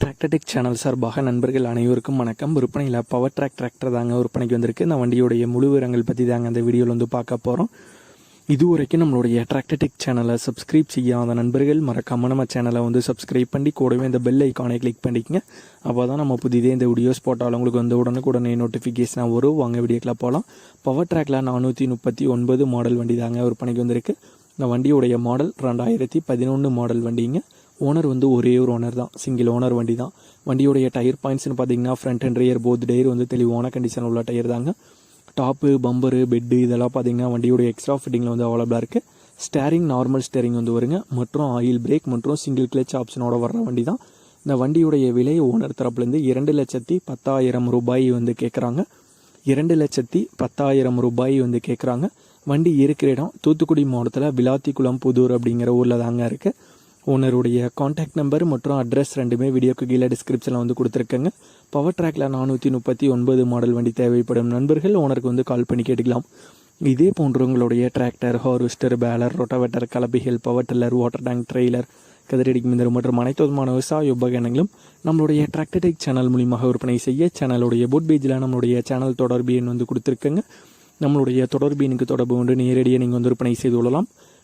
Tractor Tech channel சார்பாக நண்பர்கள் அனைவருக்கும் வணக்கம். விற்பனையில் பவர் ட்ராக் டிராக்டர் தாங்க விற்பனைக்கு வந்திருக்கு. இந்த வண்டியுடைய முழு விவரங்கள் பற்றி தாங்க அந்த வீடியோவில் வந்து பார்க்க போகிறோம் இது வரைக்கும் நம்மளுடைய டிராக்டர்டெக் சேனலை சப்ஸ்கிரைப் செய்யாத நண்பர்கள் மறக்காமல் நம்ம சேனலை வந்து சப்ஸ்கிரைப் பண்ணி கூடவே இந்த பெல் ஐக்கானை கிளிக் பண்ணிக்கங்க. அப்போ தான் நம்ம புதிதே இந்த வீடியோஸ் போட்டாலும் உங்களுக்கு வந்து உடனுக்குடனே நோட்டிஃபிகேஷனாக வரும். வாங்க வீடியோக்கில் போகலாம் பவர் ட்ராக்ல நானூற்றி முப்பத்தி ஒன்பது மாடல் வண்டி தாங்க விற்பனைக்கு வந்திருக்கு. இந்த வண்டியுடைய மாடல் ரெண்டாயிரத்தி பதினொன்று மாடல் வண்டிங்க. ஓனர் வந்து ஒரே ஒரு ஓனர் தான். சிங்கிள் ஓனர் வண்டி தான். வண்டியுடைய டயர் பாயிண்ட்ஸ்னு பார்த்தீங்கன்னா front and rear both tyre வந்து தெளிவான கண்டிஷன் உள்ள டயர் தாங்க. டாப்பு பம்பரு பெட்டு இதெல்லாம் பார்த்தீங்கன்னா வண்டியோட எக்ஸ்ட்ரா ஃபிட்டிங்கில் வந்து அவைலபிளாக இருக்குது ஸ்டேரிங் நார்மல் ஸ்டேரிங் வந்து வருங்க. மற்றும் ஆயில் பிரேக் மற்றும் சிங்கிள் கிளச் ஆப்ஷனோட வர்ற வண்டி தான். இந்த வண்டியுடைய விலை ஓனர் தரப்புலேருந்து இரண்டு லட்சத்தி பத்தாயிரம் ரூபாய் வந்து கேட்குறாங்க இரண்டு லட்சத்தி பத்தாயிரம் ரூபாய் வந்து கேட்குறாங்க வண்டி இருக்கிற இடம் தூத்துக்குடி மாவட்டத்தில் விளாத்திக்குளம் புதூர் அப்படிங்கிற ஊரில் தாங்க இருக்குது ஓனருடைய காண்டாக்ட் நம்பர் மற்றும் அட்ரஸ் ரெண்டுமே வீடியோக்கு கீழே டிஸ்கிரிப்ஷனில் வந்து கொடுத்துருக்கேங்க. பவர் ட்ராக்ல நானூற்றி முப்பத்தி ஒன்பது மாடல் வண்டி தேவைப்படும் நண்பர்கள் ஓனருக்கு வந்து கால் பண்ணி கேட்டுக்கலாம். இதே போன்று உங்களுடைய tractor harvester baler rotavator கலப்பிகள் power tiller water tank trailer கதிரடிக்கு மிந்தர் மற்றும் அனைத்து விதமான விவசாய உபகரணங்களும் நம்மளுடைய டிராக்டர்டெக் சேனல் மூலியமாக விற்பனை செய்ய சேனலுடைய புட் பேஜில் நம்மளுடைய சேனல் தொடர்பு எண் வந்து கொடுத்துருக்கேங்க. நம்மளுடைய தொடர்பு எனக்கு தொடர்பு கொண்டு நேரடியாக நீங்கள் வந்து விற்பனை செய்து கொள்ளலாம்.